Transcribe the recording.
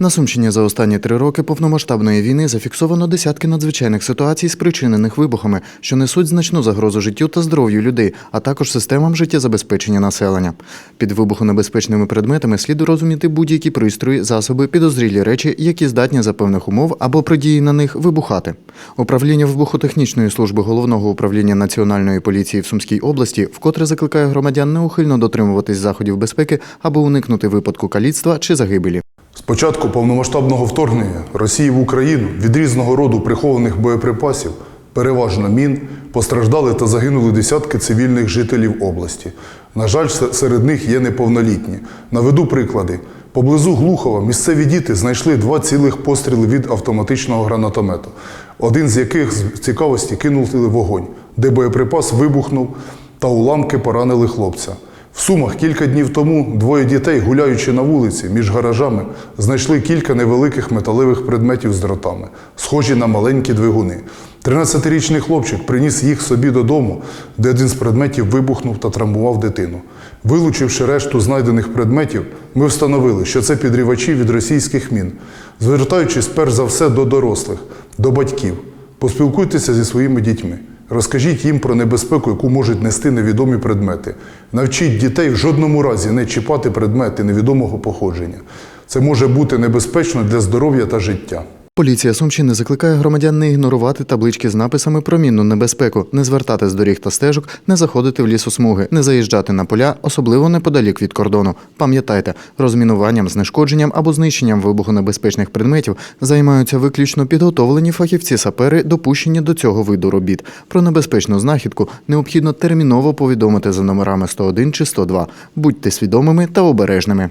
На Сумщині за останні три роки повномасштабної війни зафіксовано десятки надзвичайних ситуацій, спричинених вибухами, що несуть значну загрозу життю та здоров'ю людей, а також системам життєзабезпечення населення. Під вибухонебезпечними предметами слід розуміти будь-які пристрої, засоби, підозрілі речі, які здатні за певних умов або при дії на них вибухати. Управління вибухотехнічної служби головного управління національної поліції в Сумській області вкотре закликає громадян неухильно дотримуватись заходів безпеки, аби уникнути випадку каліцтва чи загибелі. Початку повномасштабного вторгнення Росії в Україну від різного роду прихованих боєприпасів, переважно мін, постраждали та загинули десятки цивільних жителів області. На жаль, серед них є неповнолітні. Наведу приклади. Поблизу Глухова місцеві діти знайшли два цілих постріли від автоматичного гранатомету, один з яких з цікавості кинули вогонь, де боєприпас вибухнув та уламки поранили хлопця. В Сумах кілька днів тому двоє дітей, гуляючи на вулиці між гаражами, знайшли кілька невеликих металевих предметів з дротами, схожі на маленькі двигуни. 13-річний хлопчик приніс їх собі додому, де один з предметів вибухнув та травмував дитину. Вилучивши решту знайдених предметів, ми встановили, що це підрівачі від російських мін, звертаючись перш за все до дорослих, до батьків. Поспілкуйтеся зі своїми дітьми. Розкажіть їм про небезпеку, яку можуть нести невідомі предмети. Навчіть дітей в жодному разі не чіпати предмети невідомого походження. Це може бути небезпечно для здоров'я та життя. Поліція Сумщини закликає громадян не ігнорувати таблички з написами про мінну небезпеку, не звертати з доріг та стежок, не заходити в лісосмуги, не заїжджати на поля, особливо неподалік від кордону. Пам'ятайте, розмінуванням, знешкодженням або знищенням вибухонебезпечних предметів займаються виключно підготовлені фахівці-сапери, допущені до цього виду робіт. Про небезпечну знахідку необхідно терміново повідомити за номерами 101 чи 102. Будьте свідомими та обережними.